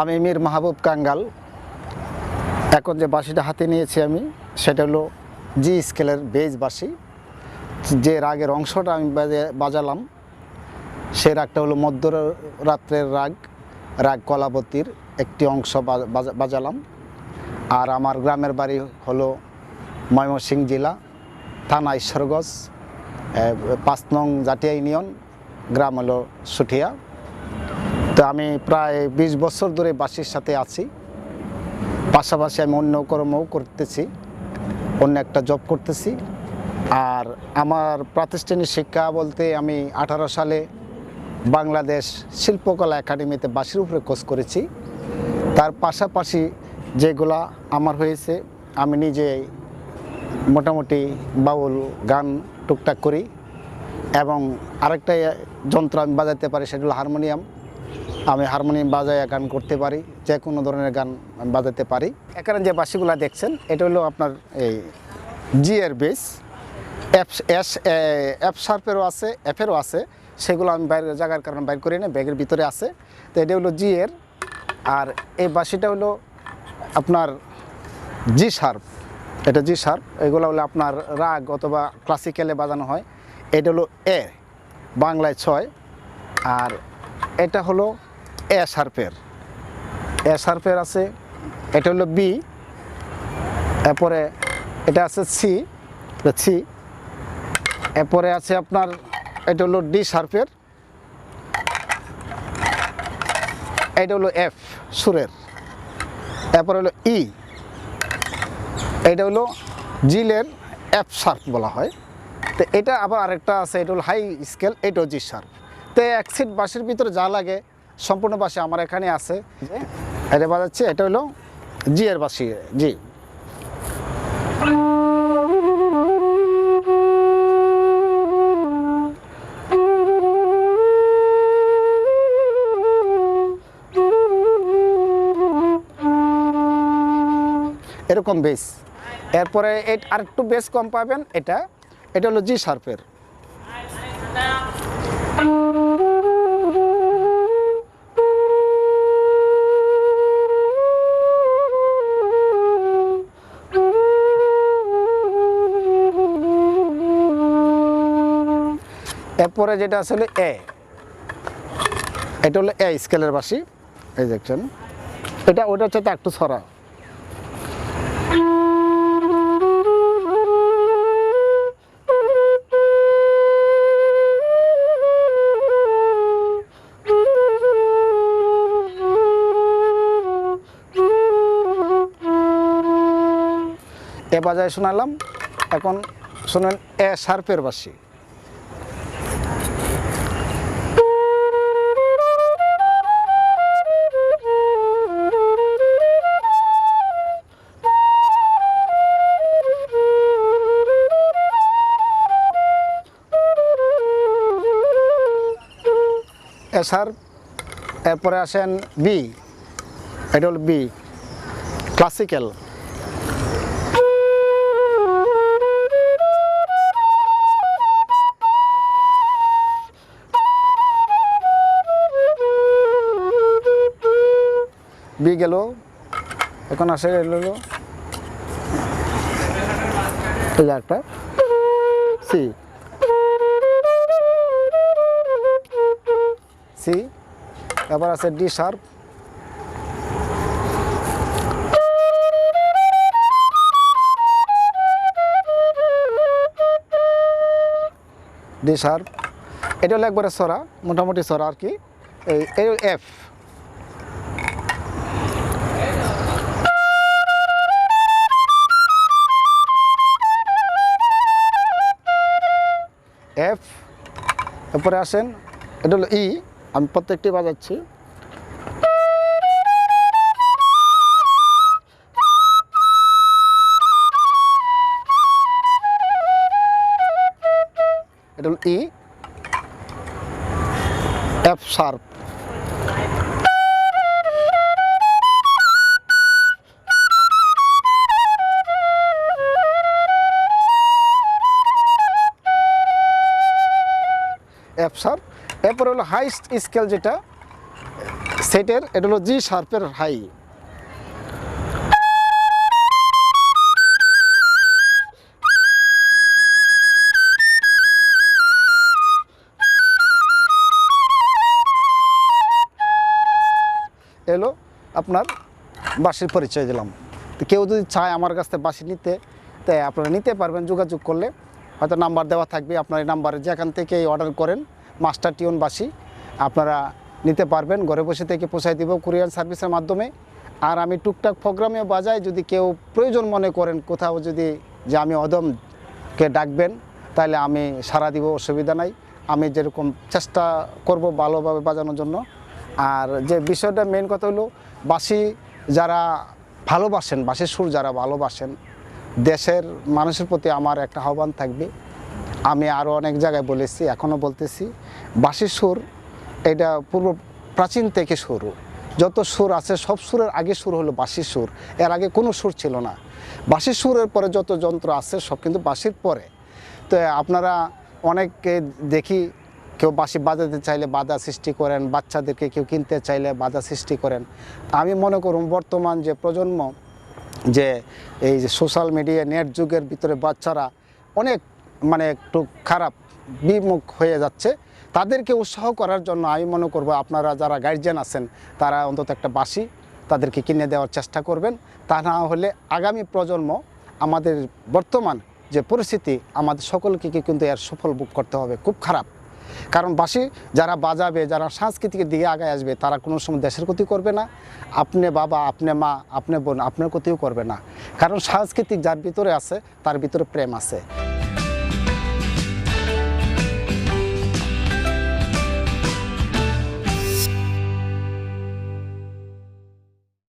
আমি মীর মাহবুব কাঙ্গাল। এখন যে বাঁশিটা হাতে নিয়েছি আমি, সেটা হলো জি স্কেলের বেজ বাঁশি। যে রাগের অংশটা আমি বাজে- বাজালাম, সে রাগটা হলো মধ্য রাত্রের রাগ রাগ কলাবতীর একটি অংশ বাজা- বাজালাম। আর আমার গ্রামের বাড়ি হলো ময়মনসিংহ জেলা, থানা ঈশ্বরগঞ্জ পাঁচ নং জাতীয় ইউনিয়ন, গ্রাম হলো সুঠিয়া। তো আমি প্রায় বিশ বছর ধরে বাসির সাথে আছি। পাশাপাশি আমি অন্য কর্মও করতেছি, অন্য একটা জব করতেছি। আর আমার প্রাতিষ্ঠানিক শিক্ষা বলতে আমি আঠারো সালে বাংলাদেশ শিল্পকলা একাডেমিতে বাসির উপরে কোর্স করেছি। তার পাশাপাশি যেগুলা আমার হয়েছে, আমি নিজে মোটামুটি বাউল, গান, টুকটাক করি। এবং আরেকটা যন্ত্র আমি বাজাতে পারি সেটা হলো হারমোনিয়াম। আমি হারমোনিয়াম বাজায় গান করতে পারি যে কোনো ধরনের গান আমি বাজাতে পারি। এখানে যে বাসিগুলা দেখছেন, এটা হলো আপনার এই জি এর বেস এফ এস এফ শার্পেরও আছে এফেরও আছে। সেগুলো আমি বাইরের জায়গার কারণে বাইর করি না, ব্যাগের ভিতরে আছে। তো এটা হলো জি এর আর এই বাসিটা হলো আপনার জি শার্প এটা জি শার্প এগুলো হলো আপনার রাগ অথবা ক্লাসিক্যালে বাজানো হয়। এটা হলো এ বাংলায় ছয়। আর এটা হলো এ শার্পের এ শার্পের আছে, এটা হলো বি, এরপরে এটা আছে সি সি, এরপরে আছে আপনার, এটা হলো ডি শার্পের এটা হলো এফ সুরের, এরপরে হলো ই, এটা হলো জিলের এফ শার্প বলা হয়। তো এটা আবার আরেকটা আছে, এটা হলো হাই স্কেল এটাও জি শার্প তো এক সিট বাসের ভিতরে যা লাগে সম্পূর্ণ বাসি আমার এখানে আছে। এটা বাজাচ্ছে, এটা হলো জি এর বাসি, জি। এরকম বেস এরপরে আরেকটু বেস কম পাবেন, এটা এটা হলো জি শার্পের এরপরে যেটা আসলে এ এটা হলো এ স্কেলের বাসি। এই দেখছেন। এটা, ওটা হচ্ছে তো একটু ছড়া। এ বাজায় শোনালাম। এখন শুনেন এ শার্পের বাসি। এ শার্প এরপরে আসেন বি এটা হল বি ক্লাসিক্যাল বি গেল। এখন আসে হলো একটা সি সি তারপর আছে ডি শার্প ডি শার্প এটা হলো একবারে সরা, মোটামুটি সরা আর কি। এই এই এফ এফ এরপরে আসেন, এটা হলো ই আমি প্রত্যেকটি বাজাচ্ছি। এটা হলো E. F sharp F sharp এরপরে হলো হাইস্ট স্কেল যেটা, সেটের, এটা হলো জি শার্পের হাই। এলো আপনার বাঁশির পরিচয় দিলাম। তো কেউ যদি চায় আমার কাছ থেকে বাঁশি নিতে, তাই আপনারা নিতে পারবেন, যোগাযোগ করলে। হয়তো নাম্বার দেওয়া থাকবে, আপনার এই নাম্বারে যেখান থেকে অর্ডার করেন। মাস্টার টিউন বাঁশি আপনারা নিতে পারবেন। ঘরে বসে থেকে পৌঁছায় দিব কুরিয়ার সার্ভিসের মাধ্যমে। আর আমি টুকটাক প্রোগ্রামেও বাজাই। যদি কেউ প্রয়োজন মনে করেন কোথাও যদি যে আমি অদমকে ডাকবেন, তাহলে আমি সারা দিব, অসুবিধা নাই। আমি যেরকম চেষ্টা করব ভালোভাবে বাজানোর জন্য। আর যে বিষয়টা মেন কথা হলো, বাসি যারা ভালোবাসেন, বাসির সুর যারা ভালোবাসেন, দেশের মানুষের প্রতি আমার একটা আহ্বান থাকবে। আমি আরও অনেক জায়গায় বলেছি এখনও বলতেছি বাসির সুর এটা পূর্ব প্রাচীন থেকে শুরু। যত সুর আছে, সব সুরের আগে সুর হলো বাঁশির সুর, এর আগে কোনো সুর ছিল না। বাঁশির সুরের পরে যত যন্ত্র আছে, সব কিন্তু বাঁশির পরে। তো আপনারা অনেককে দেখি, কেউ বাঁশি বাজাতে চাইলে বাধা সৃষ্টি করেন, বাচ্চাদেরকে কেউ কিনতে চাইলে বাধা সৃষ্টি করেন। আমি মনে করুন, বর্তমান যে প্রজন্ম, যে এই যে সোশ্যাল মিডিয়া নেট যুগের ভিতরে বাচ্চারা অনেক মানে একটু খারাপ বিমুখ হয়ে যাচ্ছে, তাদেরকে উৎসাহ করার জন্য আমি মনে করব আপনারা যারা গার্জিয়ান আছেন, তারা অন্তত একটা বাসি তাদেরকে কিনে দেওয়ার চেষ্টা করবেন। তা না হলে আগামী প্রজন্ম আমাদের বর্তমান যে পরিস্থিতি, আমাদের সকলকে কিন্তু এর সফল বুক করতে হবে, খুব খারাপ। কারণ বাসি যারা বাজাবে, যারা সাংস্কৃতিকের দিকে আগায় আসবে, তারা কোনো সময় দেশের ক্ষতি করবে না। আপনি বাবা, আপনি মা, আপনি বোন, আপনার ক্ষতিও করবে না। কারণ সাংস্কৃতিক যার ভিতরে আছে, তার ভিতরে প্রেম আছে।